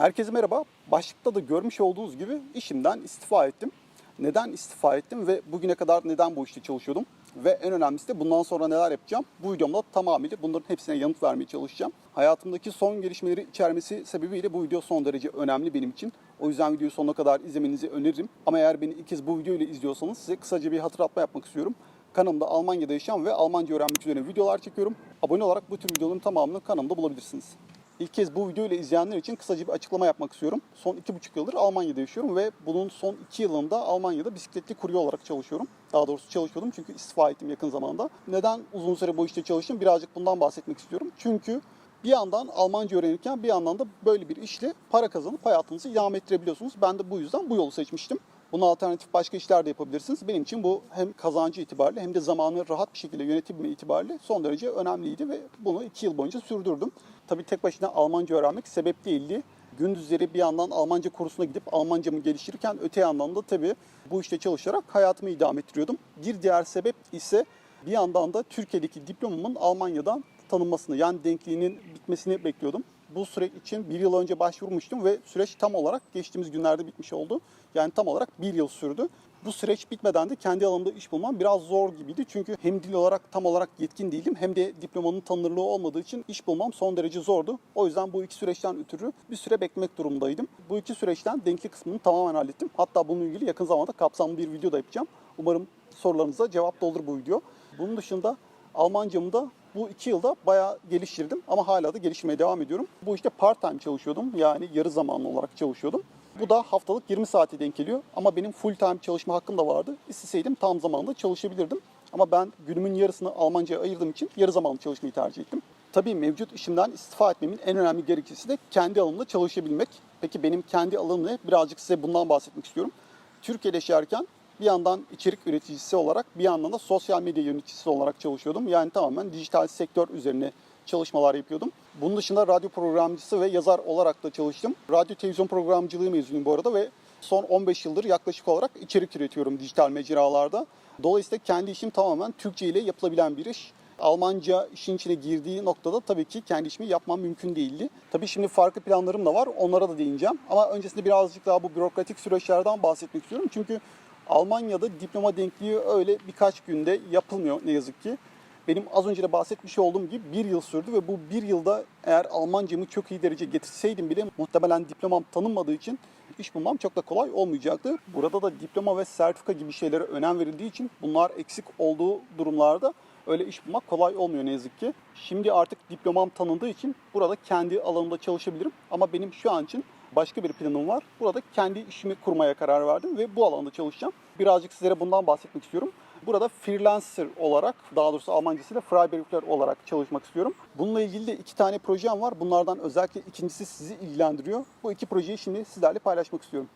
Herkese merhaba. Başlıkta da görmüş olduğunuz gibi işimden istifa ettim. Neden istifa ettim ve bugüne kadar neden bu işte çalışıyordum? Ve en önemlisi de bundan sonra neler yapacağım? Bu videomda tamamıyla bunların hepsine yanıt vermeye çalışacağım. Hayatımdaki son gelişmeleri içermesi sebebiyle bu video son derece önemli benim için. O yüzden videoyu sonuna kadar izlemenizi öneririm. Ama eğer beni ilk kez bu videoyla izliyorsanız size kısaca bir hatırlatma yapmak istiyorum. Kanalımda Almanya'da yaşayan ve Almanca öğrenmek üzere videolar çekiyorum. Abone olarak bu tür videoların tamamını kanalımda bulabilirsiniz. İlk kez bu videoyu izleyenler için kısaca bir açıklama yapmak istiyorum. Son iki buçuk yıldır Almanya'da yaşıyorum ve bunun son iki yılında Almanya'da bisikletli kurye olarak çalışıyorum. Daha doğrusu çalışıyordum çünkü istifa ettim yakın zamanda. Neden uzun süre bu işte çalıştım? Birazcık bundan bahsetmek istiyorum. Çünkü bir yandan Almanca öğrenirken bir yandan da böyle bir işle para kazanıp hayatınızı devam ettirebiliyorsunuz. Ben de bu yüzden bu yolu seçmiştim. Buna alternatif başka işler de yapabilirsiniz. Benim için bu hem kazancı itibariyle hem de zamanı rahat bir şekilde yönetebilme itibariyle son derece önemliydi ve bunu iki yıl boyunca sürdürdüm. Tabii tek başına Almanca öğrenmek sebep değildi. Gündüzleri bir yandan Almanca kursuna gidip Almancamı geliştirirken öte yandan da tabii bu işte çalışarak hayatımı idame ettiriyordum. Bir diğer sebep ise bir yandan da Türkiye'deki diplomamın Almanya'dan tanınmasını yani denkliğinin bitmesini bekliyordum. Bu süreç için bir yıl önce başvurmuştum ve süreç tam olarak geçtiğimiz günlerde bitmiş oldu. Yani tam olarak bir yıl sürdü. Bu süreç bitmeden de kendi alanımda iş bulmam biraz zor gibiydi. Çünkü hem dil olarak tam olarak yetkin değildim hem de diplomanın tanınırlığı olmadığı için iş bulmam son derece zordu. O yüzden bu iki süreçten ötürü bir süre beklemek durumundaydım. Bu iki süreçten denkli kısmını tamamen hallettim. Hatta bununla ilgili yakın zamanda kapsamlı bir video da yapacağım. Umarım sorularınıza cevap da olur bu video. Bunun dışında Almancamı da bu iki yılda bayağı geliştirdim ama hala da geliştirmeye devam ediyorum. Bu işte part time çalışıyordum yani yarı zamanlı olarak çalışıyordum. Bu da haftalık 20 saate denk geliyor ama benim full time çalışma hakkım da vardı. İsteseydim tam zamanlı çalışabilirdim. Ama ben günümün yarısını Almanca'ya ayırdığım için yarı zamanlı çalışmayı tercih ettim. Tabii mevcut işimden istifa etmemin en önemli gerekçesi de kendi alanımda çalışabilmek. Peki benim kendi alanım ne? Birazcık size bundan bahsetmek istiyorum. Türkiye'de yaşarken bir yandan içerik üreticisi olarak bir yandan da sosyal medya yöneticisi olarak çalışıyordum. Yani tamamen dijital sektör üzerine çalışmalar yapıyordum. Bunun dışında radyo programcısı ve yazar olarak da çalıştım. Radyo televizyon programcılığı mezunuyum bu arada ve son 15 yıldır yaklaşık olarak içerik üretiyorum dijital mecralarda. Dolayısıyla kendi işim tamamen Türkçe ile yapılabilen bir iş. Almanca işin içine girdiği noktada tabii ki kendi işimi yapmam mümkün değildi. Tabii şimdi farklı planlarım da var. Onlara da değineceğim. Ama öncesinde birazcık daha bu bürokratik süreçlerden bahsetmek istiyorum. Çünkü Almanya'da diploma denkliği öyle birkaç günde yapılmıyor ne yazık ki. Benim az önce de bahsetmiş olduğum gibi bir yıl sürdü ve bu bir yılda eğer Almancamı çok iyi derece getirseydim bile muhtemelen diplomam tanınmadığı için iş bulmam çok da kolay olmayacaktı. Burada da diploma ve sertifika gibi şeylere önem verildiği için bunlar eksik olduğu durumlarda öyle iş bulmak kolay olmuyor ne yazık ki. Şimdi artık diplomam tanındığı için burada kendi alanımda çalışabilirim ama benim şu an için başka bir planım var. Burada kendi işimi kurmaya karar verdim ve bu alanda çalışacağım. Birazcık sizlere bundan bahsetmek istiyorum. Burada freelancer olarak, daha doğrusu Almancasıyla Freiberufler olarak çalışmak istiyorum. Bununla ilgili de iki tane projem var. Bunlardan özellikle ikincisi sizi ilgilendiriyor. Bu iki projeyi şimdi sizlerle paylaşmak istiyorum.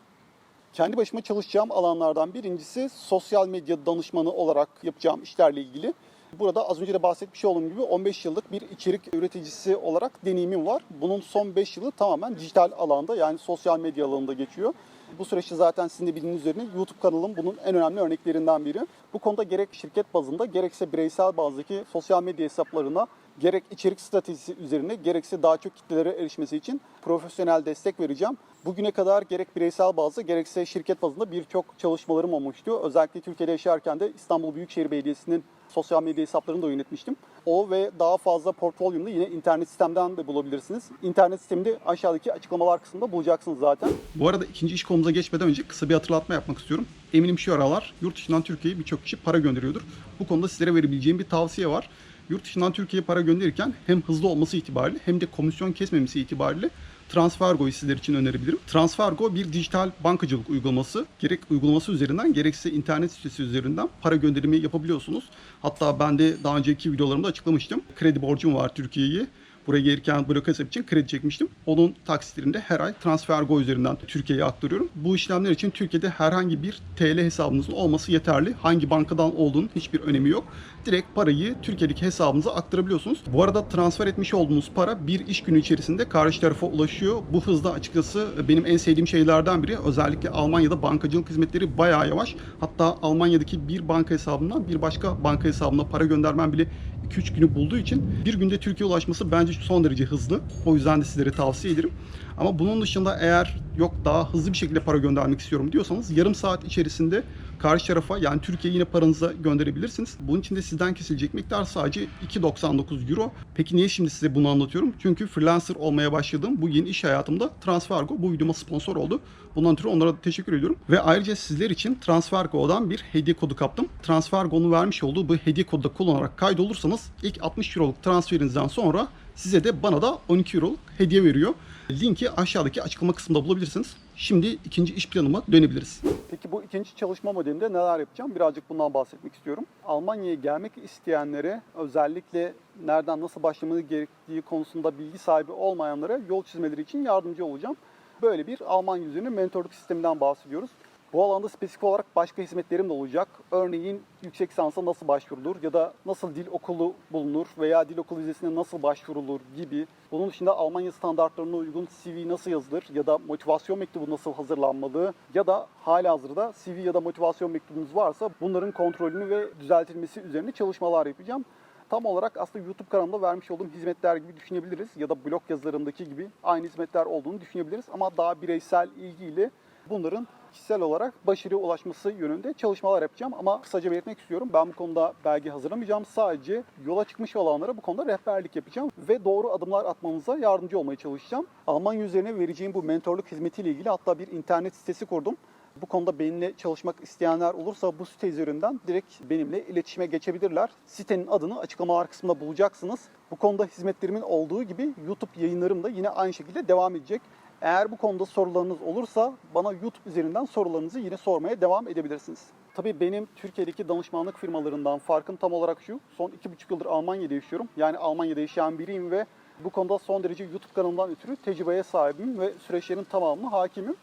Kendi başıma çalışacağım alanlardan birincisi sosyal medya danışmanı olarak yapacağım işlerle ilgili. Burada az önce de bahsetmiş olduğum gibi 15 yıllık bir içerik üreticisi olarak deneyimim var. Bunun son 5 yılı tamamen dijital alanda yani sosyal medya alanında geçiyor. Bu süreçte zaten sizin de bildiğiniz üzerine YouTube kanalım bunun en önemli örneklerinden biri. Bu konuda gerek şirket bazında gerekse bireysel bazdaki sosyal medya hesaplarına gerek içerik stratejisi üzerine gerekse daha çok kitlelere erişmesi için profesyonel destek vereceğim. Bugüne kadar gerek bireysel bazda gerekse şirket bazında birçok çalışmalarım olmuştu. Özellikle Türkiye'de yaşarken de İstanbul Büyükşehir Belediyesi'nin sosyal medya hesaplarını da yönetmiştim. O ve daha fazla portfolyomda yine internet sistemden de bulabilirsiniz. İnternet sisteminde aşağıdaki açıklamalar kısmında bulacaksınız zaten. Bu arada ikinci iş konumuza geçmeden önce kısa bir hatırlatma yapmak istiyorum. Eminim şu aralar yurt dışından Türkiye'ye birçok kişi para gönderiyordur. Bu konuda sizlere verebileceğim bir tavsiye var. Yurt dışından Türkiye'ye para gönderirken hem hızlı olması itibariyle hem de komisyon kesmemesi itibariyle Transfergo'yu sizler için önerebilirim. Transfergo bir dijital bankacılık uygulaması. Gerek uygulaması üzerinden gerekse internet sitesi üzerinden para gönderimi yapabiliyorsunuz. Hatta ben de daha önceki videolarımda açıklamıştım. Kredi borcum var Türkiye'ye. Buraya gelirken blok hesap için kredi çekmiştim. Onun taksitlerini de her ay Transfergo üzerinden Türkiye'ye aktarıyorum. Bu işlemler için Türkiye'de herhangi bir TL hesabınızın olması yeterli. Hangi bankadan olduğunun hiçbir önemi yok. Direkt parayı Türkiye'deki hesabınıza aktarabiliyorsunuz. Bu arada transfer etmiş olduğunuz para bir iş günü içerisinde karşı tarafa ulaşıyor. Bu hızda açıkçası benim en sevdiğim şeylerden biri. Özellikle Almanya'da bankacılık hizmetleri bayağı yavaş. Hatta Almanya'daki bir banka hesabından bir başka banka hesabına para göndermem bile 2-3 günü bulduğu için bir günde Türkiye ulaşması bence son derece hızlı. O yüzden de sizlere tavsiye ederim. Ama bunun dışında eğer yok daha hızlı bir şekilde para göndermek istiyorum diyorsanız yarım saat içerisinde karşı tarafa yani Türkiye'ye yine paranızı gönderebilirsiniz. Bunun için de sizden kesilecek miktar sadece 2.99 euro. Peki niye şimdi size bunu anlatıyorum? Çünkü freelancer olmaya başladığım bu yeni iş hayatımda Transfergo bu videoma sponsor oldu. Bundan ötürü onlara teşekkür ediyorum. Ve ayrıca sizler için Transfergo'dan bir hediye kodu kaptım. Transfergo'nun vermiş olduğu bu hediye kodu da kullanarak kaydolursanız ilk 60 euroluk transferinizden sonra size de bana da 12 euroluk hediye veriyor. Linki aşağıdaki açıklama kısmında bulabilirsiniz. Şimdi ikinci iş planıma dönebiliriz. Peki bu ikinci çalışma modelimde neler yapacağım? Birazcık bundan bahsetmek istiyorum. Almanya'ya gelmek isteyenlere özellikle nereden nasıl başlamaları gerektiği konusunda bilgi sahibi olmayanlara yol çizmeleri için yardımcı olacağım. Böyle bir Almanya üzerine mentorluk sisteminden bahsediyoruz. Bu alanda spesifik olarak başka hizmetlerim de olacak. Örneğin yüksek lisansa nasıl başvurulur ya da nasıl dil okulu bulunur veya dil okulu vizesine nasıl başvurulur gibi. Bunun dışında Almanya standartlarına uygun CV nasıl yazılır ya da motivasyon mektubu nasıl hazırlanmalı ya da halihazırda CV ya da motivasyon mektubunuz varsa bunların kontrolünü ve düzeltilmesi üzerine çalışmalar yapacağım. Tam olarak aslında YouTube kanalımda vermiş olduğum hizmetler gibi düşünebiliriz ya da blog yazılarındaki gibi aynı hizmetler olduğunu düşünebiliriz ama daha bireysel ilgiyle bunların kişisel olarak başarıya ulaşması yönünde çalışmalar yapacağım. Ama kısaca belirtmek istiyorum. Ben bu konuda belge hazırlamayacağım. Sadece yola çıkmış olanlara bu konuda rehberlik yapacağım. Ve doğru adımlar atmanıza yardımcı olmaya çalışacağım. Almanya üzerine vereceğim bu mentorluk hizmetiyle ilgili hatta bir internet sitesi kurdum. Bu konuda benimle çalışmak isteyenler olursa bu site üzerinden direkt benimle iletişime geçebilirler. Sitenin adını açıklamalar kısmında bulacaksınız. Bu konuda hizmetlerimin olduğu gibi YouTube yayınlarım da yine aynı şekilde devam edecek. Eğer bu konuda sorularınız olursa bana YouTube üzerinden sorularınızı yine sormaya devam edebilirsiniz. Tabii benim Türkiye'deki danışmanlık firmalarından farkım tam olarak şu. Son iki buçuk yıldır Almanya'da yaşıyorum. Yani Almanya'da yaşayan biriyim ve bu konuda son derece YouTube kanalından ötürü tecrübeye sahibim ve süreçlerin tamamına hakimim.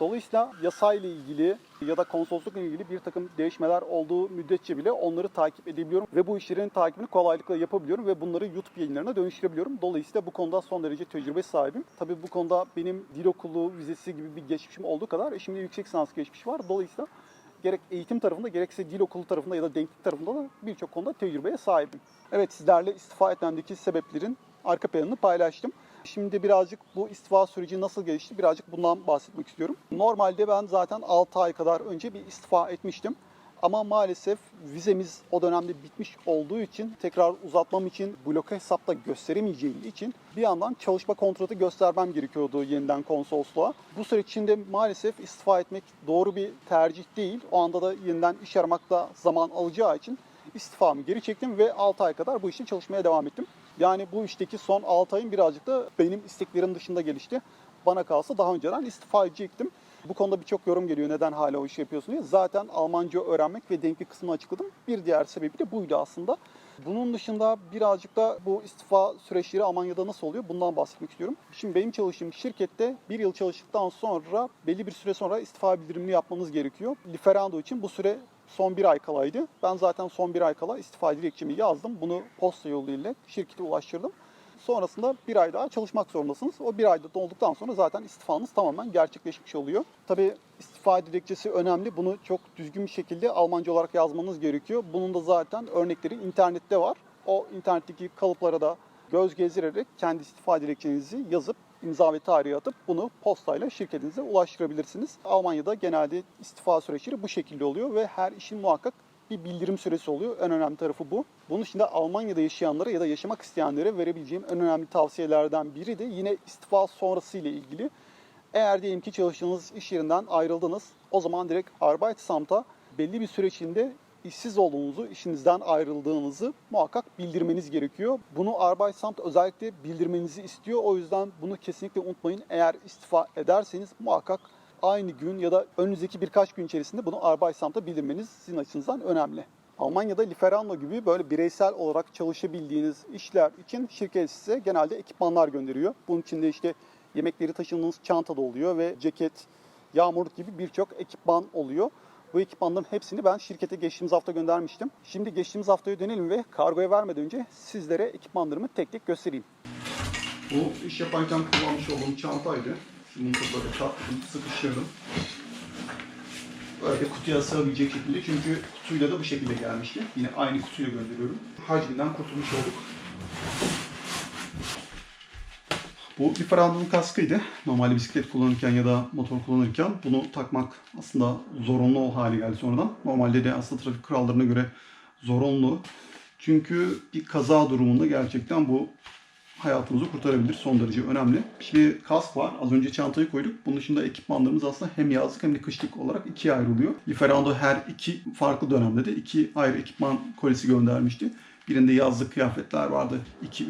Dolayısıyla yasayla ilgili ya da konsoloslukla ilgili bir takım değişmeler olduğu müddetçe bile onları takip edebiliyorum ve bu işlerin takibini kolaylıkla yapabiliyorum ve bunları YouTube yayınlarına dönüştürebiliyorum. Dolayısıyla bu konuda son derece tecrübe sahibim. Tabii bu konuda benim dil okulu vizesi gibi bir geçmişim olduğu kadar şimdi yüksek lisans geçmiş var. Dolayısıyla gerek eğitim tarafında gerekse dil okulu tarafında ya da denklik tarafında da birçok konuda tecrübeye sahibim. Evet sizlerle istifa etmemdeki sebeplerin arka planını paylaştım. Şimdi birazcık bu istifa süreci nasıl gelişti birazcık bundan bahsetmek istiyorum. Normalde ben zaten 6 ay kadar önce bir istifa etmiştim. Ama maalesef vizemiz o dönemde bitmiş olduğu için tekrar uzatmam için bloke hesapta gösteremeyeceğim için bir yandan çalışma kontratı göstermem gerekiyordu yeniden konsolosluğa. Bu süreç içinde maalesef istifa etmek doğru bir tercih değil. O anda da yeniden iş aramakta zaman alacağı için istifamı geri çektim ve 6 ay kadar bu işte çalışmaya devam ettim. Yani bu işteki son 6 ayın birazcık da benim isteklerim dışında gelişti. Bana kalsa daha önceden istifa edecektim. Bu konuda birçok yorum geliyor neden hala o işi yapıyorsun diye. Zaten Almanca öğrenmek ve denklik kısmını açıkladım. Bir diğer sebebi de buydu aslında. Bunun dışında birazcık da bu istifa süreçleri Almanya'da nasıl oluyor bundan bahsetmek istiyorum. Şimdi benim çalıştığım şirkette bir yıl çalıştıktan sonra belli bir süre sonra istifa bildirimini yapmanız gerekiyor. Liferando için bu süre son bir ay kalaydı. Ben zaten son bir ay kala istifa dilekçemi yazdım. Bunu posta yoluyla şirkete ulaştırdım. Sonrasında bir ay daha çalışmak zorundasınız. O bir ayda dolduktan sonra zaten istifanız tamamen gerçekleşmiş oluyor. Tabii istifa dilekçesi önemli. Bunu çok düzgün bir şekilde Almanca olarak yazmanız gerekiyor. Bunun da zaten örnekleri internette var. O internetteki kalıplara da göz gezdirerek kendi istifa dilekçenizi yazıp imza ve tarihi atıp bunu postayla şirketinize ulaştırabilirsiniz. Almanya'da genelde istifa süreçleri bu şekilde oluyor ve her işin muhakkak bir bildirim süresi oluyor. En önemli tarafı bu. Bunun dışında Almanya'da yaşayanlara ya da yaşamak isteyenlere verebileceğim en önemli tavsiyelerden biri de yine istifa sonrası ile ilgili. Eğer diyelim ki çalıştığınız iş yerinden ayrıldınız, o zaman direkt Arbeitsamt'a belli bir süre içinde işsiz olduğunuzu, işinizden ayrıldığınızı muhakkak bildirmeniz gerekiyor. Bunu Arbeitsamt özellikle bildirmenizi istiyor. O yüzden bunu kesinlikle unutmayın. Eğer istifa ederseniz muhakkak aynı gün ya da önünüzdeki birkaç gün içerisinde bunu Arbeitsamt'a bildirmeniz sizin açınızdan önemli. Almanya'da Lieferando gibi böyle bireysel olarak çalışabildiğiniz işler için şirket size genelde ekipmanlar gönderiyor. Bunun içinde işte yemekleri taşıdığınız çanta da oluyor ve ceket, yağmurluk gibi birçok ekipman oluyor. Bu ekipmanların hepsini ben şirkete geçtiğimiz hafta göndermiştim. Şimdi geçtiğimiz haftaya dönelim ve kargoya vermeden önce sizlere ekipmanlarımı tek tek göstereyim. Bu iş yaparken kullanmış olduğum çantaydı. Bunu da böyle taktım, sıkıştırdım. Böyle kutuya sığabilecek şekilde çünkü kutuyla da bu şekilde gelmişti. Yine aynı kutuyla gönderiyorum. Hacminden kurtulmuş olduk. Bu Lieferando'nun kaskıydı. Normalde bisiklet kullanırken ya da motor kullanırken bunu takmak aslında zorunlu o hale geldi sonradan. Normalde de aslında trafik kurallarına göre zorunlu. Çünkü bir kaza durumunda gerçekten bu hayatımızı kurtarabilir. Son derece önemli. Şimdi kask var. Az önce çantayı koyduk. Bunun dışında ekipmanlarımız aslında hem yazlık hem de kışlık olarak ikiye ayrılıyor. Lieferando her iki farklı dönemde de iki ayrı ekipman kolisi göndermişti. Birinde yazlık kıyafetler vardı. 2-3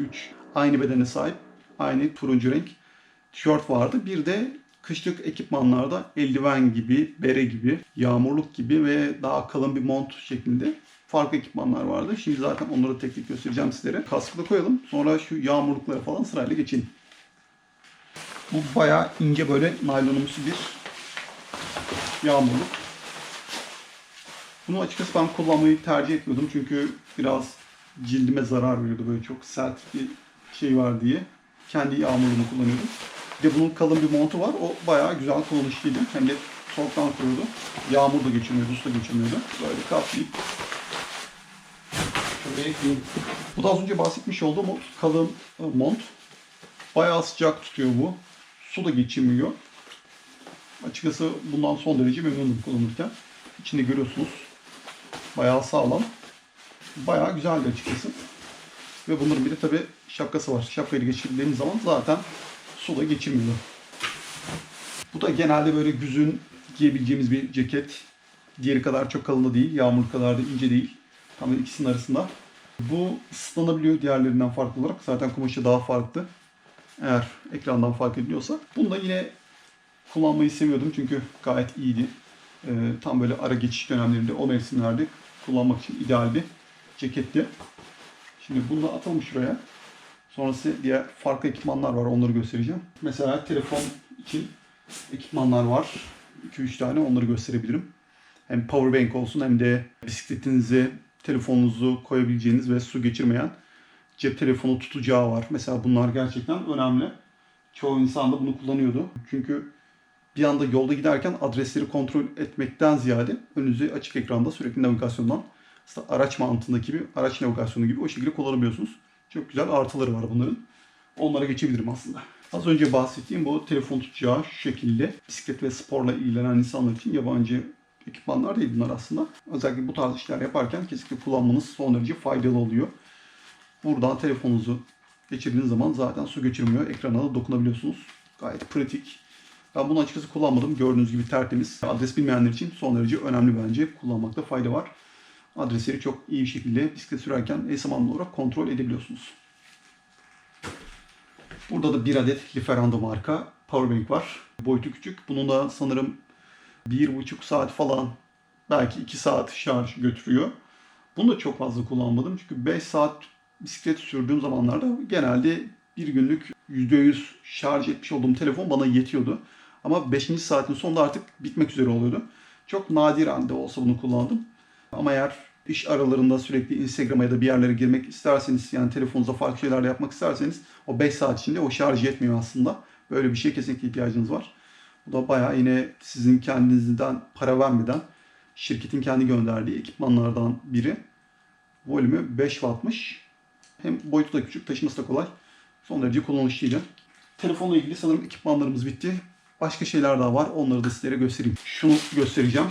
aynı bedene sahip. Aynı turuncu renk tişört vardı. Bir de kışlık ekipmanlarda eldiven gibi, bere gibi, yağmurluk gibi ve daha kalın bir mont şeklinde farklı ekipmanlar vardı. Şimdi zaten onları tek tek göstereceğim sizlere. Kaskı da koyalım. Sonra şu yağmurluklara falan sırayla geçelim. Bu bayağı ince böyle naylonumsu bir yağmurluk. Bunu açıkçası ben kullanmayı tercih etmiyordum. Çünkü biraz cildime zarar veriyordu. Böyle çok sert bir şey var diye. Kendi yağmurluğumu kullanıyordum. Bir de bunun kalın bir montu var. O bayağı güzel kullanışlıydı. Hem de soğuktan koruyordu. Yağmur da geçirmiyordu, su da geçirmiyordu. Böyle kaplayıp şöyle ekleyeyim. Bu da az önce bahsetmiş olduğum o kalın e, mont. Bayağı sıcak tutuyor bu. Su da geçirmiyor. Açıkçası bundan son derece memnunum kullanırken. İçinde görüyorsunuz. Bayağı sağlam. Bayağı güzeldi açıkçası. Ve bunların bir de tabi şapkası var. Şapkayı geçirdiğimiz zaman zaten su da geçirmiyor. Bu da genelde böyle güzün giyebileceğimiz bir ceket. Diğeri kadar çok kalın da değil. Yağmur kadar da ince değil. Tam ikisinin arasında. Bu ıslanabiliyor diğerlerinden farklı olarak. Zaten kumaşı daha farklı. Eğer ekrandan fark ediliyorsa. Bunu da yine kullanmayı seviyordum çünkü gayet iyiydi. Ee, tam böyle ara geçiş dönemlerinde o mevsimlerde kullanmak için ideal bir ceketti. Şimdi bunu da atalım şuraya. Sonrası diğer farklı ekipmanlar var onları göstereceğim. Mesela telefon için ekipmanlar var. 2-3 tane onları gösterebilirim. Hem powerbank olsun hem de bisikletinize telefonunuzu koyabileceğiniz ve su geçirmeyen cep telefonu tutacağı var. Mesela bunlar gerçekten önemli. Çoğu insan da bunu kullanıyordu. Çünkü bir anda yolda giderken adresleri kontrol etmekten ziyade önünüze açık ekranda sürekli navigasyondan araç mantığındaki gibi araç navigasyonu gibi o şekilde kullanabiliyorsunuz. Çok güzel artıları var bunların. Onlara geçebilirim aslında. Az önce bahsettiğim bu telefon tutacağı şu şekilde bisiklet ve sporla ilgilenen insanlar için yabancı ekipmanlar değil bunlar aslında. Özellikle bu tarz işler yaparken kesinlikle kullanmanız son derece faydalı oluyor. Buradan telefonunuzu geçirdiğiniz zaman zaten su geçirmiyor. Ekrana da dokunabiliyorsunuz. Gayet pratik. Ben bunu açıkçası kullanmadım. Gördüğünüz gibi tertemiz. Adres bilmeyenler için son derece önemli bence. Kullanmakta fayda var. Adresleri çok iyi bir şekilde bisiklet sürerken eş zamanlı olarak kontrol edebiliyorsunuz. Burada da bir adet Lieferando marka powerbank var. Boyutu küçük. Bunun da sanırım bir buçuk saat falan belki iki saat şarj götürüyor. Bunu da çok fazla kullanmadım. Çünkü 5 saat bisiklet sürdüğüm zamanlarda genelde bir günlük %100 şarj etmiş olduğum telefon bana yetiyordu. Ama 5. saatin sonunda artık bitmek üzere oluyordu. Çok nadiren de olsa bunu kullandım. Ama eğer iş aralarında sürekli Instagram'a ya da bir yerlere girmek isterseniz yani telefonunuza farklı şeyler yapmak isterseniz o 5 saat içinde o şarj etmiyor aslında. Böyle bir şey kesinlikle ihtiyacınız var. Bu da bayağı yine sizin kendinizden para vermeden şirketin kendi gönderdiği ekipmanlardan biri. Volümü 5 wattmış. Hem boyutu da küçük, taşıması da kolay. Son derece kullanışlıydı. Telefonla ilgili sanırım ekipmanlarımız bitti. Başka şeyler daha var. Onları da sizlere göstereyim. Şunu göstereceğim.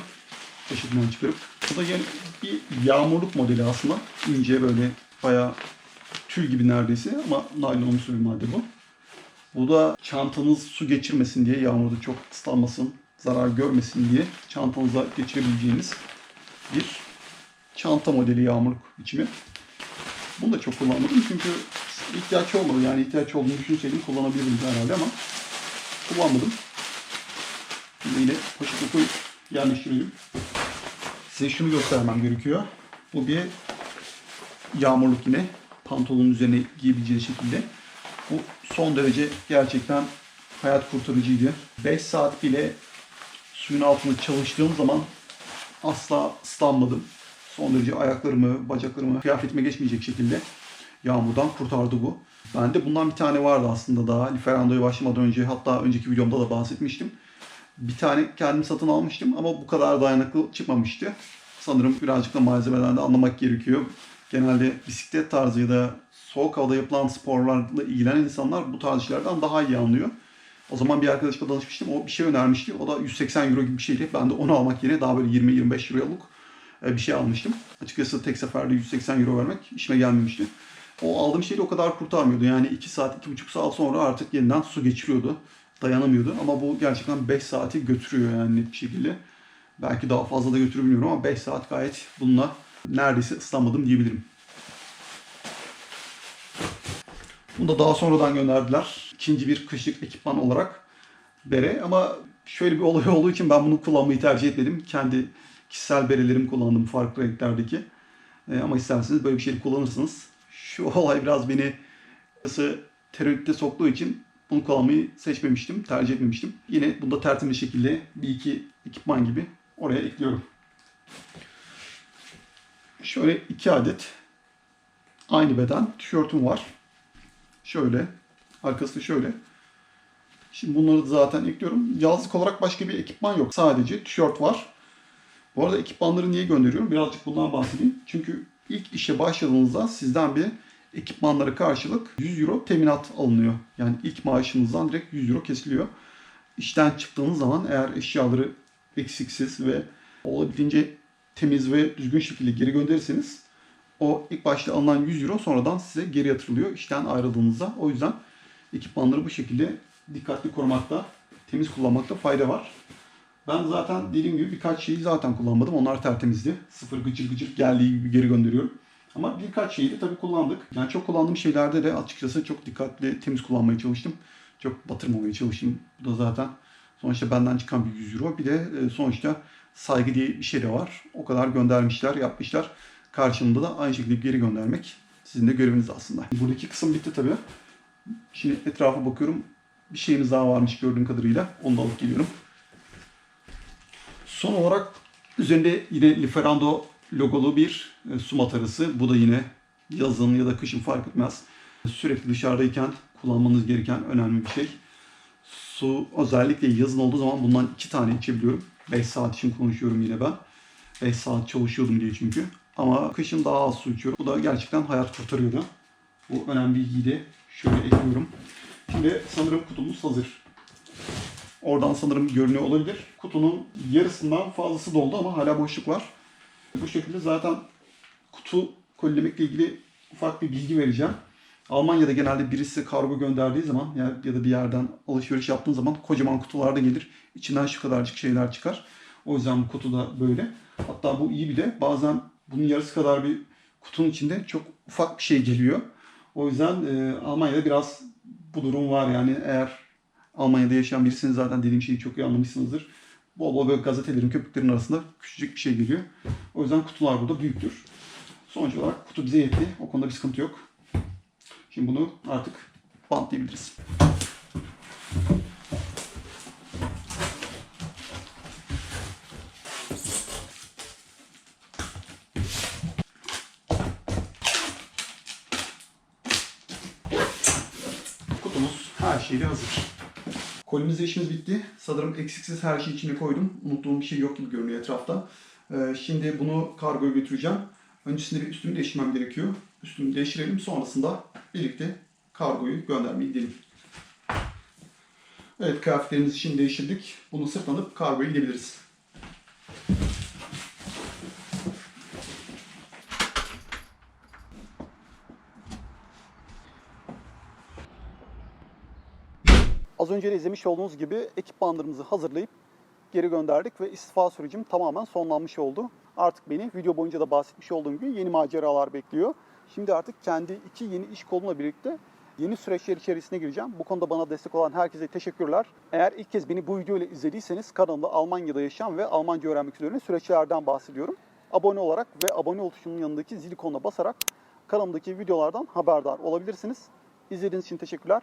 Poşetinden çıkarıp. Bu da yani bir yağmurluk modeli aslında. İnce böyle bayağı tül gibi neredeyse ama naylonumsu bir madde bu. Bu da çantanız su geçirmesin diye, yağmurda çok ıslanmasın, zarar görmesin diye çantanıza geçirebileceğiniz bir çanta modeli yağmurluk biçimi. Bunu da çok kullanmadım çünkü ihtiyaç olmadı. Yani ihtiyaç olduğunu düşünseydim kullanabilirdim herhalde ama kullanmadım. Şimdi yine poşete koyup yerleştirelim. Size şunu göstermem gerekiyor. Bu bir yağmurluk yine. Pantolonun üzerine giyebileceği şekilde. Bu son derece gerçekten hayat kurtarıcıydı. 5 saat bile suyun altında çalıştığım zaman asla ıslanmadım. Son derece ayaklarımı, bacaklarımı kıyafetime geçmeyecek şekilde yağmurdan kurtardı bu. Bende bundan bir tane vardı aslında daha. Lieferando'ya başlamadan önce hatta önceki videomda da bahsetmiştim. Bir tane kendim satın almıştım ama bu kadar dayanıklı çıkmamıştı. Sanırım birazcık da malzemeden de anlamak gerekiyor. Genelde bisiklet tarzı ya da soğuk havada yapılan sporlarla ilgilenen insanlar bu tarz işlerden daha iyi anlıyor. O zaman bir arkadaşıma danışmıştım. O bir şey önermişti. O da 180 euro gibi bir şeydi. Ben de onu almak yerine daha böyle 20-25 euroluk e, bir şey almıştım. Açıkçası tek seferde 180 euro vermek işime gelmemişti. O aldığım şey de o kadar kurtarmıyordu. Yani 2 saat, 2,5 saat sonra artık yeniden su geçiriyordu. Dayanamıyordu. Ama bu gerçekten 5 saati götürüyor yani net bir şekilde. Belki daha fazla da götürür bilmiyorum ama 5 saat gayet bununla neredeyse ıslanmadım diyebilirim. Bunu da daha sonradan gönderdiler. İkinci bir kışlık ekipman olarak bere ama şöyle bir olay olduğu için ben bunu kullanmayı tercih etmedim. Kendi kişisel berelerimi kullandım farklı renklerdeki. Ee, ama isterseniz böyle bir şey kullanırsınız. Şu olay biraz beni tereddütte soktuğu için bunu kullanmayı seçmemiştim, tercih etmemiştim. Yine bunda tertemiz şekilde bir iki ekipman gibi oraya ekliyorum. Şöyle iki adet aynı beden tişörtüm var. Şöyle. Arkası şöyle. Şimdi bunları zaten ekliyorum. Yazlık olarak başka bir ekipman yok. Sadece tişört var. Bu arada ekipmanları niye gönderiyorum? Birazcık bundan bahsedeyim. Çünkü ilk işe başladığınızda sizden bir ekipmanlara karşılık 100 euro teminat alınıyor. Yani ilk maaşınızdan direkt 100 euro kesiliyor. İşten çıktığınız zaman eğer eşyaları eksiksiz ve olabildiğince temiz ve düzgün şekilde geri gönderirseniz o ilk başta alınan 100 euro sonradan size geri yatırılıyor işten ayrıldığınızda. O yüzden ekipmanları bu şekilde dikkatli korumakta, temiz kullanmakta fayda var. Ben zaten dediğim gibi birkaç şeyi zaten kullanmadım. Onlar tertemizdi. Sıfır gıcır gıcır geldiği gibi geri gönderiyorum. Ama birkaç şeyi de tabii kullandık. Yani çok kullandığım şeylerde de açıkçası çok dikkatli, temiz kullanmaya çalıştım. Çok batırmamaya çalıştım. Bu da zaten sonuçta benden çıkan bir 100 euro. Bir de e, sonuçta saygı diye bir şey de var. O kadar göndermişler, yapmışlar. Karşılığında da aynı şekilde geri göndermek sizin de göreviniz aslında. Buradaki kısım bitti tabii. Şimdi etrafa bakıyorum. Bir şeyimiz daha varmış gördüğüm kadarıyla. Onu da alıp geliyorum. Son olarak üzerinde yine Liferando logolu bir e, su matarası. Bu da yine yazın ya da kışın fark etmez. Sürekli dışarıdayken kullanmanız gereken önemli bir şey. Su özellikle yazın olduğu zaman bundan iki tane içebiliyorum. 5 saat için konuşuyorum yine ben. 5 saat çalışıyordum diye çünkü. Ama kışın daha az su içiyorum. Bu da gerçekten hayat kurtarıyordu. Bu önemli bilgiyi de şöyle ekliyorum. Şimdi sanırım kutumuz hazır. Oradan sanırım görünüyor olabilir. Kutunun yarısından fazlası doldu ama hala boşluk var. Bu şekilde zaten kutu kolilemekle ilgili ufak bir bilgi vereceğim. Almanya'da genelde birisi kargo gönderdiği zaman ya, da bir yerden alışveriş yaptığın zaman kocaman kutularda gelir. İçinden şu kadarcık şeyler çıkar. O yüzden bu kutu da böyle. Hatta bu iyi bir de bazen bunun yarısı kadar bir kutunun içinde çok ufak bir şey geliyor. O yüzden e, Almanya'da biraz bu durum var yani eğer Almanya'da yaşayan birisiniz zaten dediğim şeyi çok iyi anlamışsınızdır. Bol bol böyle gazetelerin köpüklerin arasında küçücük bir şey geliyor. O yüzden kutular burada büyüktür. Sonuç olarak kutu bize yetti. O konuda bir sıkıntı yok. Şimdi bunu artık bantlayabiliriz. Kutumuz her şeyle hazır. Kolimizde işimiz bitti. Sanırım eksiksiz her şeyi içine koydum. Unuttuğum bir şey yok gibi görünüyor etrafta. Ee, şimdi bunu kargoya götüreceğim. Öncesinde bir üstümü değiştirmem gerekiyor. Üstümü değiştirelim. Sonrasında birlikte kargoyu göndermeye gidelim. Evet kıyafetlerimizi şimdi değiştirdik. Bunu sırtlanıp kargoya gidebiliriz. Az önce de izlemiş olduğunuz gibi ekipmanlarımızı hazırlayıp geri gönderdik ve istifa sürecim tamamen sonlanmış oldu. Artık beni video boyunca da bahsetmiş olduğum gibi yeni maceralar bekliyor. Şimdi artık kendi iki yeni iş kolumla birlikte yeni süreçler içerisine gireceğim. Bu konuda bana destek olan herkese teşekkürler. Eğer ilk kez beni bu video ile izlediyseniz kanalımda Almanya'da yaşayan ve Almanca öğrenmek üzere süreçlerden bahsediyorum. Abone olarak ve abone ol tuşunun yanındaki zil ikonuna basarak kanalımdaki videolardan haberdar olabilirsiniz. İzlediğiniz için teşekkürler.